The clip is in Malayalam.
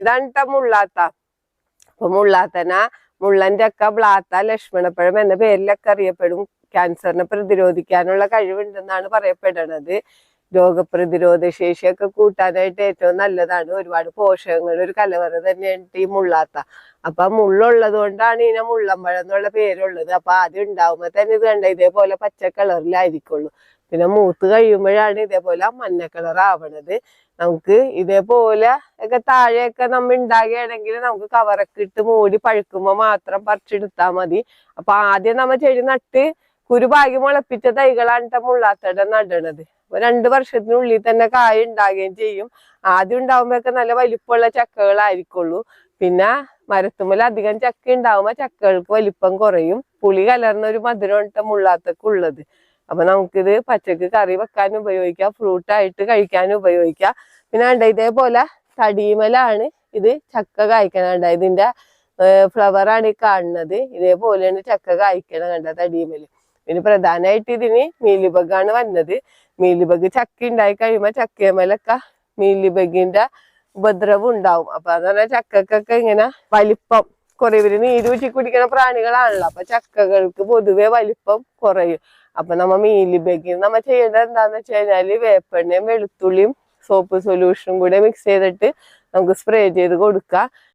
ഇതാണ് മുള്ളാത്ത അപ്പൊ മുള്ളാത്തന മുള്ളന്റെ ഒക്കെ ബ്ലാത്ത ലക്ഷ്മണപ്പഴം എന്ന പേരിലൊക്കെ അറിയപ്പെടും. ക്യാൻസറിനെ പ്രതിരോധിക്കാനുള്ള കഴിവുണ്ടെന്നാണ് പറയപ്പെടുന്നത്. രോഗപ്രതിരോധ ശേഷിയൊക്കെ കൂട്ടാനായിട്ട് ഏറ്റവും നല്ലതാണ്. ഒരുപാട് പോഷകങ്ങൾ ഒരു കലവറ തന്നെയാണ് ഈ മുള്ളാത്ത. അപ്പൊ മുള്ളുള്ളത് കൊണ്ടാണ് ഇതിനെ മുള്ളമ്പഴം എന്നുള്ള പേരുള്ളത്. അപ്പൊ ആദ്യം ഉണ്ടാവുമ്പോ തന്നെ ഇത് കണ്ട ഇതേപോലെ പച്ച കളറിലായിരിക്കുള്ളൂ. പിന്നെ മൂത്ത് കഴിയുമ്പോഴാണ് ഇതേപോലെ മഞ്ഞ കളർ ആവണത്. നമുക്ക് ഇതേപോലെ ഒക്കെ താഴെയൊക്കെ നമ്മൾ ഉണ്ടാകുകയാണെങ്കിൽ നമുക്ക് കവറൊക്കെ ഇട്ട് മൂടി പഴുക്കുമ്പോൾ മാത്രം പറിച്ചെടുത്താൽ മതി. അപ്പൊ ആദ്യം നമ്മൾ ചെടി നട്ട് കുരുപാകി മുളപ്പിച്ച തൈകളാണ് മുള്ളാത്തടം നടണത്. അപ്പൊ രണ്ട് വർഷത്തിനുള്ളിൽ തന്നെ കായ ഉണ്ടാകുകയും ചെയ്യും. ആദ്യം ഉണ്ടാവുമ്പോഴൊക്കെ നല്ല വലിപ്പമുള്ള ചക്കകളായിരിക്കുള്ളൂ. പിന്നെ മരത്തുമ്മൽ അധികം ചക്ക ഉണ്ടാകുമ്പോൾ ചക്കകൾക്ക് വലിപ്പം കുറയും. പുളി കലർന്ന ഒരു മധുരം മുള്ളാത്തൊക്കെ ഉള്ളത്. അപ്പൊ നമുക്കിത് പച്ചക്ക് കറി വെക്കാൻ ഉപയോഗിക്കാം ഫ്രൂട്ട് ആയിട്ട് കഴിക്കാൻ ഉപയോഗിക്കാം. പിന്നെ ഉണ്ട് ഇതേപോലെ തടിമലാണ് ഇത് ചക്ക കായ്ക്കണുണ്ട് ഇതിന്റെ ഫ്ലവറാണ് ഈ കാണുന്നത്. ഇതേപോലെയാണ് ചക്ക കായ്ക്കണ കണ്ട തടിമൽ. പിന്നെ പ്രധാനമായിട്ട് ഇതിന് മീലിബഗാണ് വന്നത്. മീലിബഗ് ചക്ക ഉണ്ടായി കഴിയുമ്പോ ചക്കയമലൊക്കെ മീലിബഗിന്റെ ഉപദ്രവം ഉണ്ടാവും. അപ്പൊ അതാണ് ചക്കക്കൊക്കെ ഇങ്ങനെ വലിപ്പം കുറേ ഇവർ നീരൂറ്റി കുടിക്കുന്ന പ്രാണികളാണല്ലോ. അപ്പൊ ചക്കകൾക്ക് പൊതുവെ വലിപ്പം കുറയും. അപ്പൊ നമ്മ മീലിബഗിന് നമ്മ ചെയ്യേണ്ടത് എന്താന്ന് വെച്ച് കഴിഞ്ഞാൽ വേപ്പെണ്ണയും വെളുത്തുള്ളിയും സോപ്പ് സൊല്യൂഷനും കൂടെ മിക്സ് ചെയ്തിട്ട് നമുക്ക് സ്പ്രേ ചെയ്ത് കൊടുക്കാം.